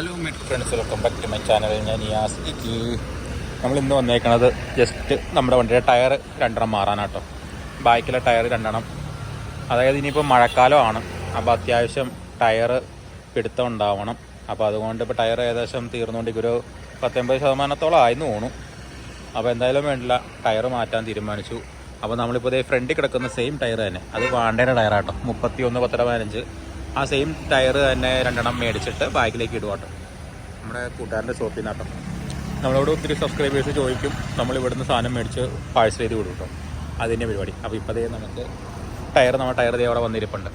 Hello med friends welcome back to my channel ഞാൻ യാസ് നമ്മൾ ഇന്ന് വന്നേക്കണത് ജസ്റ്റ് നമ്മുടെ വണ്ടിയുടെ ടയർ രണ്ടെണ്ണം മാറാനാട്ടോ. ബാക്കിലെ ടയർ രണ്ടെണ്ണം. അതായത് ഇനിയിപ്പോൾ മഴക്കാലമാണ്. അപ്പോൾ അത്യാവശ്യം ടയർ പിടുത്തം ഉണ്ടാവണം. അപ്പോൾ അതുകൊണ്ട് ഇപ്പോൾ ടയർ ഏകദേശം തീർന്നുകൊണ്ടിരിക്കും ഒരു പത്തൊമ്പത് ശതമാനത്തോളം ആയിരുന്നു തോന്നുന്നു. അപ്പോൾ എന്തായാലും വേണ്ടില്ല ടയർ മാറ്റാൻ തീരുമാനിച്ചു. അപ്പോൾ നമ്മളിപ്പോൾ ഇതേ ഫ്രണ്ടിൽ കിടക്കുന്ന സെയിം ടയർ തന്നെ. അത് വാണ്ടേന്റെ ടയറാട്ടോ. മുപ്പത്തി ഒന്ന് പത്തര പതിനഞ്ച്. ആ സെയിം ടയർ തന്നെ രണ്ടെണ്ണം മേടിച്ചിട്ട് ബാക്കിലേക്ക് ഇടുവാട്ടോ നമ്മുടെ കൂട്ടുകാരന്റെ ഷോപ്പിൽ നിന്നാട്ടോ നമ്മളോട് ഒത്തിരി സബ്സ്ക്രൈബേഴ്സ് ചോദിക്കും നമ്മൾ ഇവിടുന്ന് സാധനം മേടിച്ച് പാഴ്സൽ ചെയ്ത് വിടും കേട്ടോ. അതിന്റെ പരിപാടി. അപ്പോൾ ഇപ്പോൾ ദേ നമുക്ക് ടയർ നമ്മുടെ ടയർ ദേ അവിടെ വന്നിരിപ്പുണ്ട്.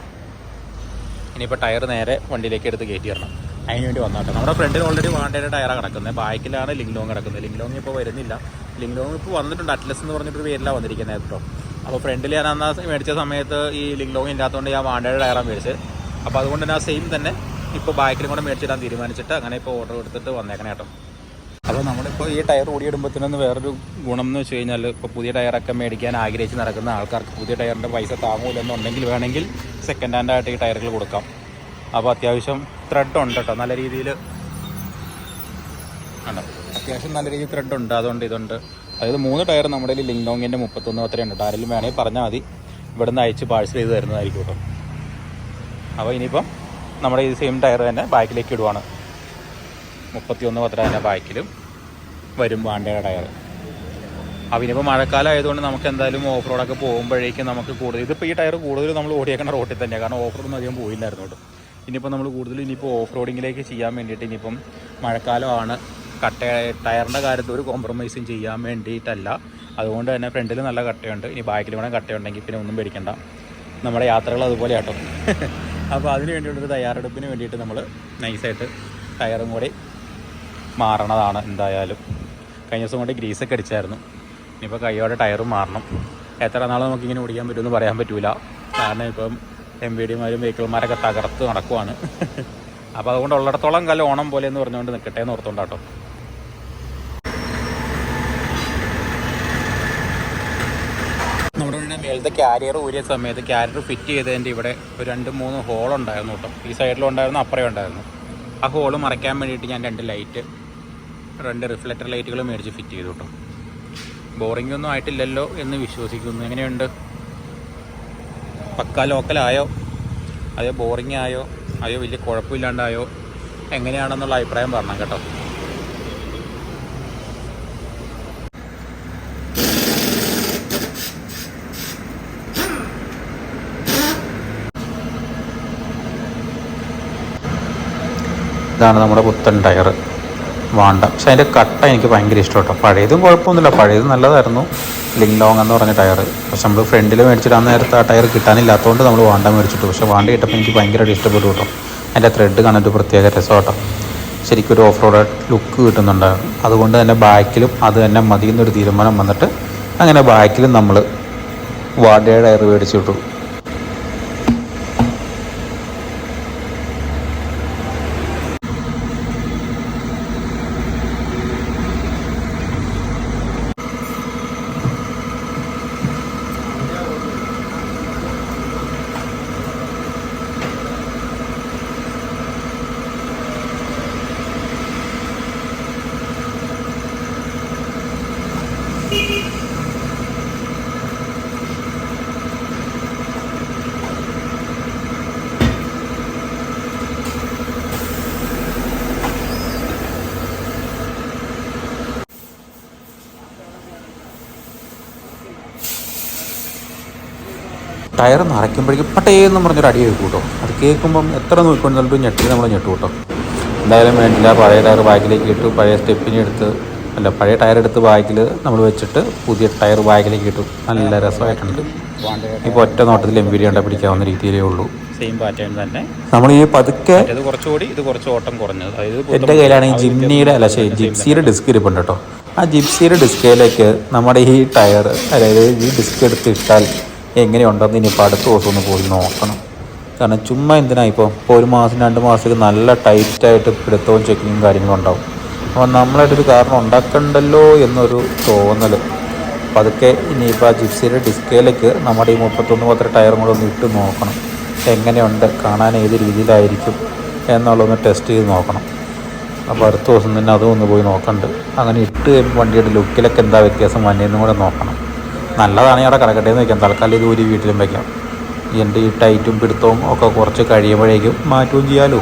ഇനിയിപ്പോൾ ടയർ നേരെ വണ്ടിയിലേക്ക് എടുത്ത് കയറ്റി തരണം അതിന് വേണ്ടി വന്നാട്ടോ നമ്മുടെ ഫ്രണ്ടിൽ ഓൾറെഡി വാണ്ടയുടെ ടയറാണ് കിടക്കുന്നത് ബാക്കിലാണ് ലോങ് കിടക്കുന്നത് ലിങ്ക് ലോങ് ഇപ്പോൾ വരുന്നില്ല. ലിങ്ക് ലോങ് ഇപ്പോൾ വന്നിട്ടുണ്ട്. അറ്റ്ലസ് എന്ന് പറഞ്ഞിട്ടൊരു പേരിലാണ് വന്നിരിക്കുന്നത് കേട്ടോ. അപ്പോൾ ഫ്രണ്ടിൽ ഞാൻ അന്ന് മേടിച്ച സമയത്ത് ഈ ലിങ്ക് ലോങ് ഇല്ലാത്തതുകൊണ്ട് ഞാൻ വാണ്ടയുടെ ടയറാണ് മേടിച്ചത്. അപ്പോൾ അതുകൊണ്ട് തന്നെ ആ സെയിം തന്നെ ഇപ്പോൾ ബാക്കിലും കൂടെ മേടിച്ചിടാൻ തീരുമാനിച്ചിട്ട് അങ്ങനെ ഇപ്പോൾ ഓർഡർ എടുത്തിട്ട് വന്നേക്കണേ കേട്ടോ. അപ്പോൾ നമ്മളിപ്പോൾ ഈ ടയർ ഓടിയിടുമ്പോഴത്തേനൊന്ന് വേറൊരു ഗുണം എന്ന് വെച്ച് കഴിഞ്ഞാൽ ഇപ്പോൾ പുതിയ ടയറൊക്കെ മേടിക്കാൻ ആഗ്രഹിച്ച് നടക്കുന്ന ആൾക്കാർക്ക് പുതിയ ടയറിന്റെ പൈസ താങ്ങൂലെന്നുണ്ടെങ്കിൽ വേണമെങ്കിൽ സെക്കൻഡ് ഹാൻഡായിട്ട് ഈ ടയറുകൾ കൊടുക്കാം. അപ്പോൾ അത്യാവശ്യം ത്രെഡ് ഉണ്ട് കേട്ടോ നല്ല രീതിയിൽ ആണ്? അത്യാവശ്യം നല്ല രീതിയിൽ ത്രെഡ് ഉണ്ട് അതുകൊണ്ട് ഇതുണ്ട്. അതായത് മൂന്ന് ടയർ നമ്മുടെ കയ്യിൽ ലിങ്ക് ലോങ്ങിന്റെ മുപ്പത്തൊന്ന് അത്രയുണ്ട് ആരെങ്കിലും വേണമെങ്കിൽ പറഞ്ഞാൽ മതി. ഇവിടുന്ന് അയച്ച് പാഴ്സൽ ചെയ്ത് തരുന്നതായിരിക്കും കേട്ടോ അപ്പോൾ ഇനിയിപ്പം നമ്മുടെ ഈ സെയിം ടയർ തന്നെ ബാക്കിലേക്ക് ഇടുവാണ്. മുപ്പത്തിയൊന്ന് പത്ര തന്നെ ബാക്കിലും വരും വാണ്ടയുടെ ടയർ അപ്പോൾ ഇനിയിപ്പോൾ മഴക്കാലം ആയതുകൊണ്ട് നമുക്ക് എന്തായാലും ഓഫ് റോഡൊക്കെ പോകുമ്പോഴേക്കും നമുക്ക് കൂടുതൽ ഇതിപ്പോൾ ഈ ടയർ കൂടുതൽ നമ്മൾ ഓടിയേക്കുന്ന റോട്ടിൽ തന്നെയാണ്. കാരണം ഓഫ് റോഡൊന്നും അധികം പോയില്ലായിരുന്നു കേട്ടോ. ഇനിയിപ്പോൾ നമ്മൾ കൂടുതൽ ഇനിയിപ്പോൾ ഓഫ് റോഡിങ്ങിലേക്ക് ചെയ്യാൻ വേണ്ടിയിട്ട് ഇനിയിപ്പം മഴക്കാലമാണ് കട്ട ടയറിന്റെ കാര്യത്തിൽ ഒരു കോംപ്രമൈസും ചെയ്യാൻ വേണ്ടിയിട്ടല്ല. അതുകൊണ്ട് തന്നെ ഫ്രണ്ടിൽ നല്ല കട്ടയുണ്ട്. ഇനി ബാക്കിൽ വേണം കട്ടയുണ്ടെങ്കിൽ പിന്നെ ഒന്നും പേടിക്കണ്ട. നമ്മുടെ യാത്രകൾ അതുപോലെ കേട്ടോ അപ്പോൾ അതിന് വേണ്ടിയുള്ളൊരു തയ്യാറെടുപ്പിന് വേണ്ടിയിട്ട് നമ്മൾ നൈസായിട്ട് ടയറും കൂടി മാറണതാണ് എന്തായാലും. കഴിഞ്ഞ ദിവസം കൊണ്ട് ഗ്രീസൊക്കെ അടിച്ചായിരുന്നു. ഇനിയിപ്പോൾ കൈയോടെ ടയറും മാറണം. എത്ര നാൾ നമുക്കിങ്ങനെ ഓടിക്കാൻ പറ്റുമെന്ന് പറയാൻ പറ്റൂല. കാരണം ഇപ്പം എം വി ഡിമാരും വെഹിക്കിൾമാരൊക്കെ തകർത്ത് നടക്കുവാണ്. അപ്പോൾ അതുകൊണ്ട് ഉള്ളിടത്തോളം കാലം ഓണം പോലെ എന്ന് പറഞ്ഞുകൊണ്ട് നിൽക്കട്ടെ എന്ന് ഓർത്തോണ്ടാട്ടോ. ഇവിടെ മേലത്തെ ക്യാരിയർ ഊരിയ സമയത്ത് ക്യാരിയർ ഫിറ്റ് ചെയ്തതിന്റെ ഇവിടെ ഒരു രണ്ട് മൂന്ന് ഹോൾ ഉണ്ടായിരുന്നു കേട്ടോ. ഈ സൈഡിലും ഉണ്ടായിരുന്നു അപ്പുറം ഉണ്ടായിരുന്നു. ആ ഹോൾ മറയ്ക്കാൻ വേണ്ടിയിട്ട് ഞാൻ രണ്ട് ലൈറ്റ് രണ്ട് റിഫ്ലക്ടർ ലൈറ്റുകൾ മേടിച്ച് ഫിറ്റ് ചെയ്തു കേട്ടോ. ബോറിംഗ് ഒന്നും ആയിട്ടില്ലല്ലോ എന്ന് വിശ്വസിക്കുന്നു. എങ്ങനെയുണ്ട്? പക്ക ലോക്കലായോ അതോ ബോറിംഗ് ആയോ? അതോ വലിയ കുഴപ്പമില്ലാണ്ടായോ? എങ്ങനെയാണെന്നുള്ള അഭിപ്രായം പറഞ്ഞാൽ കേട്ടോ. ഇതാണ് നമ്മുടെ പുത്തൻ ടയർ. വാണ്ട. പക്ഷെ അതിന്റെ കട്ട എനിക്ക് ഭയങ്കര ഇഷ്ടം കേട്ടോ പഴയതും കുഴപ്പമൊന്നുമില്ല. പഴയത് നല്ലതായിരുന്നു. ലിങ് ലോങ് എന്ന് പറഞ്ഞ ടയർ. പക്ഷെ നമ്മൾ ഫ്രണ്ടിൽ മേടിച്ചിടാൻ നേരത്തെ ആ ടയർ കിട്ടാനില്ലാത്തതുകൊണ്ട് നമ്മൾ വാണ്ട മേടിച്ചിട്ടു. പക്ഷെ വാണ്ട കിട്ടപ്പോൾ എനിക്ക് ഭയങ്കരമായിട്ട് ഇഷ്ടപ്പെട്ടു കേട്ടോ. അതിന്റെ ത്രെഡ് കാണാൻ പ്രത്യേക രസം കേട്ടോ ശരിക്കും ഒരു ഓഫ് റോഡ് ലുക്ക് കിട്ടുന്നുണ്ടായിരുന്നു അതുകൊണ്ട് തന്നെ ബാക്കിലും അത് തന്നെ മതി എന്നൊരു തീരുമാനം വന്നിട്ട് അങ്ങനെ ബാക്കിലും നമ്മൾ വാണ്ടയുടെ ടയർ മേടിച്ചു ടയർ നിറയ്ക്കുമ്പോഴേക്കും പട്ടേന്ന് പറഞ്ഞൊരു അടി കേൾക്കും കേട്ടോ. അത് കേൾക്കുമ്പം എത്ര നോക്കിക്കൊണ്ട് നോക്കിക്കൊണ്ടിട്ടും ഞെട്ടി നമ്മൾ ഞെട്ടു കേട്ടോ. എന്തായാലും വേണ്ടില്ല പഴയ ടയർ ബാഗിലേക്ക് ഇട്ടു പഴയ സ്റ്റെപ്പിനെ എടുത്ത് അല്ല പഴയ ടയർ എടുത്ത് ബാഗിൽ നമ്മൾ വെച്ചിട്ട് പുതിയ ടയർ ബാഗിലേക്ക് ഇട്ടു. നല്ല രസമായിട്ടുണ്ട്. ഇപ്പോൾ ഒറ്റ നോട്ടത്തിൽ എം ബി ഡി പിടിക്കാവുന്ന രീതിയിലേ ഉള്ളൂ. സെയിം പാറ്റേൺ തന്നെ. നമ്മൾ ഈ പതുക്കെ ഇത് കുറച്ചുകൂടി ഇത് കുറച്ച് ഓട്ടം കുറഞ്ഞത്. അതായത് എന്റെ കയ്യിലാണെങ്കിൽ ജിംനിയുടെ അല്ല ശരി ജിപ്സിയുടെ ഡിസ്ക് ഇരിപ്പുണ്ട് കേട്ടോ. ആ ജിപ്സിയുടെ ഡിസ്കയിലേക്ക് നമ്മുടെ ഈ ടയർ അതായത് ഈ ഡിസ്ക് എടുത്ത് ഇട്ടാൽ എങ്ങനെയുണ്ടെന്ന് ഇനിയിപ്പോൾ അടുത്ത ദിവസം ഒന്ന് പോയി നോക്കണം. കാരണം ചുമ്മാ എന്തിനാ ഇപ്പോൾ ഇപ്പോൾ ഒരു മാസം രണ്ട് മാസത്തേക്ക് നല്ല ടൈറ്റായിട്ട് പിടുത്തവും ചെക്കിങ്ങും കാര്യങ്ങളും ഉണ്ടാവും. അപ്പോൾ നമ്മളായിട്ടൊരു കാരണം ഉണ്ടാക്കണ്ടല്ലോ എന്നൊരു തോന്നൽ അപ്പോൾ അതൊക്കെ ഇനിയിപ്പോൾ ആ ജിപ്സിയുടെ ഡിസ്കയിലേക്ക് നമ്മുടെ ഈ മുപ്പത്തൊന്ന് പത്ര ടയറും കൂടെ ഒന്ന് ഇട്ട് നോക്കണം. എങ്ങനെയുണ്ട്? കാണാൻ ഏത് രീതിയിലായിരിക്കും? എന്നുള്ളതൊന്ന് ടെസ്റ്റ് ചെയ്ത് നോക്കണം. അപ്പോൾ അടുത്ത ദിവസം തന്നെ അതും ഒന്ന് പോയി നോക്കണ്ട്. അങ്ങനെ ഇട്ട് വണ്ടിയുടെ ലുക്കിലൊക്കെ എന്താ വ്യത്യാസം? വന്നതെന്നും കൂടെ നോക്കണം. നല്ലതാണെങ്കിൽ അവിടെ കിടക്കട്ടെ എന്ന് വെക്കാം. തൽക്കാലം ഇത് ഒരു വീട്ടിലും വയ്ക്കാം എന്റെ ഈ ടൈറ്റും പിടുത്തവും ഒക്കെ കുറച്ച് കഴിയുമ്പോഴേക്കും മാറ്റുകയും ചെയ്യാമല്ലോ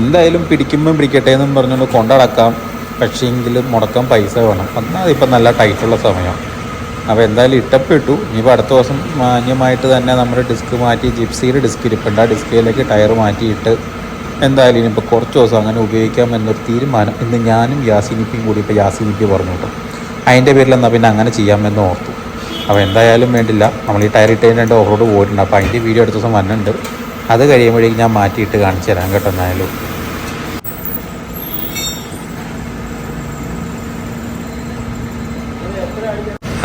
എന്തായാലും പിടിക്കുമ്പം പിടിക്കട്ടെ എന്നും പറഞ്ഞുകൊണ്ട് കൊണ്ടടക്കാം. പക്ഷേങ്കിലും മുടക്കാൻ പൈസ വേണം. എന്നാൽ ഇപ്പം നല്ല ടൈറ്റുള്ള സമയം. അപ്പോൾ എന്തായാലും ഇട്ടപ്പെട്ടു. ഇനിയിപ്പോൾ അടുത്ത ദിവസം മാന്യമായിട്ട് തന്നെ നമ്മുടെ ഡിസ്ക് മാറ്റി ജിപ്സിയിൽ ഡിസ്ക് ഇരിപ്പുണ്ട്. ആ ഡിസ്കിലേക്ക് ടയർ മാറ്റിയിട്ട് എന്തായാലും ഇനിയിപ്പോൾ കുറച്ച് ദിവസം അങ്ങനെ ഉപയോഗിക്കാം എന്നൊരു തീരുമാനം ഇന്ന് ഞാനും യാസിനിപ്പിയും കൂടി ഇപ്പോൾ യാസിനിപ്പി പറഞ്ഞു കേട്ടോ. അതിന്റെ പേരിൽ എന്നാൽ പിന്നെ അങ്ങനെ ചെയ്യാമെന്ന് ഓർത്തു. അപ്പോൾ എന്തായാലും വേണ്ടില്ല. നമ്മൾ ഈ ടയർ ഇട്ട് രണ്ട് ഓഫ് റോഡ് പോയിട്ടുണ്ട്. അപ്പോൾ അതിന്റെ വീഡിയോ അടുത്ത ദിവസം വന്നിട്ടുണ്ട്. അത് കഴിയുമ്പോഴേക്കും ഞാൻ മാറ്റിയിട്ട് കാണിച്ചു തരാം കേട്ടോ എന്നായാലും.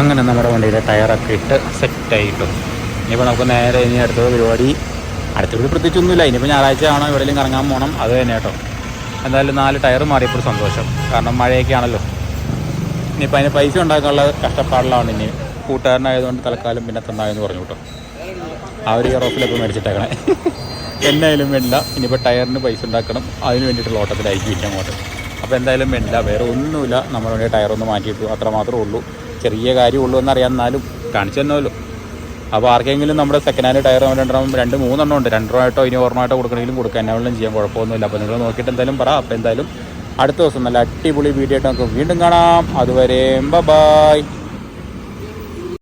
അങ്ങനെ നമ്മുടെ വണ്ടിയുടെ ടയറൊക്കെ ഇട്ട് സെറ്റായിട്ടു ഇനിയിപ്പോൾ നമുക്ക് നേരെ ഇനി അടുത്ത പരിപാടി അടുത്ത പരിപാടി പ്രത്യേകിച്ചൊന്നുമില്ല ഇനിയിപ്പോൾ ഞായറാഴ്ച ആണോ എവിടെയെങ്കിലും കറങ്ങാൻ പോകണം അത് തന്നെ കേട്ടോ. എന്തായാലും നാല് ടയർ മാറിയപ്പോൾ സന്തോഷം. കാരണം മഴയൊക്കെ ആണല്ലോ ഇനിയിപ്പോൾ അതിന് പൈസ ഉണ്ടാക്കാനുള്ള കഷ്ടപ്പാടിലാണ് ഇനി കൂട്ടുകാരനായതുകൊണ്ട് തൽക്കാലം പിന്നെ തന്നായെന്ന് പറഞ്ഞു കേട്ടോ. ആ ഒരു ഇയർ ഓഫിലൊക്കെ മേടിച്ചിട്ടേക്കണേ. എന്നായാലും വേണ്ട ഇനിയിപ്പോൾ ടയറിന് പൈസ ഉണ്ടാക്കണം. അതിന് വേണ്ടിയിട്ടുള്ള ഓട്ടത്തിലായിരിക്കും ഇനി അങ്ങോട്ട്. അപ്പോൾ എന്തായാലും വേണ്ട വേറെ ഒന്നുമില്ല. നമ്മൾ വേണ്ടി ടയറൊന്ന് മാറ്റിയിട്ടു അത്ര മാത്രമേ ഉള്ളൂ. ചെറിയ കാര്യമുള്ളൂ എന്നറിയാം. എന്നാലും കാണിച്ചു തന്നല്ലോ അപ്പോൾ ആർക്കെങ്കിലും നമ്മുടെ സെക്കൻഡ് ഹാൻഡ് ടയർ രണ്ടെണ്ണം രണ്ട് മൂന്നെണ്ണം ഉണ്ട്. രണ്ടെണ്ണമായിട്ടോ ഇനി ഓർമ്മയായിട്ടോ കൊടുക്കണമെങ്കിലും കൊടുക്കാൻ എന്നാലും ചെയ്യാൻ കുഴപ്പമൊന്നുമില്ല. അപ്പോൾ നിങ്ങൾ നോക്കിയിട്ട് എന്തായാലും പറ. അപ്പോൾ എന്തായാലും അടുത്ത ദിവസം നല്ല അടിപൊളി വീഡിയോ ആയിട്ട് നമുക്ക് വീണ്ടും കാണാം. അതുവരെ ബൈ